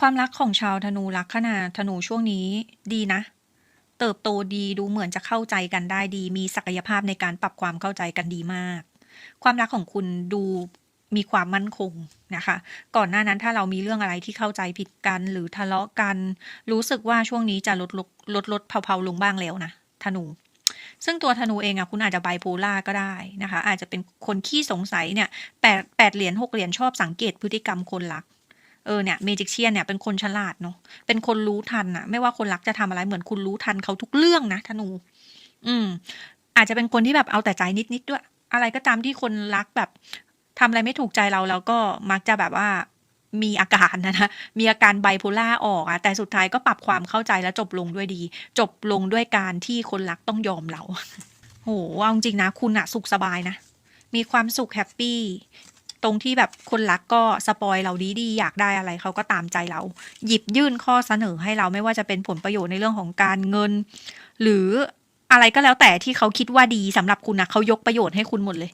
ความรักของชาวธนูลัคนาธนูช่วงนี้ดีนะ เติบโตดีดูเหมือนจะเข้าใจกันได้ดี มีศักยภาพในการปรับความเข้าใจกันดีมาก ความรักของคุณดูมีความมั่นคงนะคะ ก่อนหน้านั้นถ้าเรามีเรื่องอะไรที่เข้าใจผิดกันหรือทะเลาะกัน รู้สึกว่าช่วงนี้จะลดลดลดลดเผาๆลงบ้างแล้วนะธนู ซึ่งตัวธนูเองอะคุณอาจจะไบโพล่าก็ได้นะคะ อาจจะเป็นคนขี้สงสัยเนี่ยแปดแปดเหรียญหกเหรียญชอบสังเกตพฤติกรรมคนรัก เออเนี่ยเมจิกเชียนเนี่ยเป็นคนฉลาดเนาะเป็นคนรู้ทันอะไม่ว่าคนรักจะทำอะไรเหมือนคุณรู้ทันเขาทุกเรื่องนะธนู อืม อาจจะเป็นคนที่แบบเอาแต่ใจนิดๆด้วย อะไรก็ตามที่คนรักแบบทำอะไรไม่ถูกใจเราแล้วก็มักจะแบบว่ามีอาการนะนะ มีอาการไบโพล่าออกอะแต่สุดท้ายก็ปรับความเข้าใจและจบลงด้วยดี จบลงด้วยการที่คนรักต้องยอมเรา โหเอาจริงนะ คุณอะสุขสบายนะ มีความสุขแฮปปี้ ตรงที่แบบคนรักก็สปอยเราดีๆ อยากได้อะไรเขาก็ตามใจเรา หยิบยื่นข้อเสนอให้เราไม่ว่าจะเป็นผลประโยชน์ในเรื่องของการเงิน หรืออะไรก็แล้วแต่ที่เขาคิดว่าดีสำหรับคุณนะเขายกประโยชน์ให้คุณหมดเลย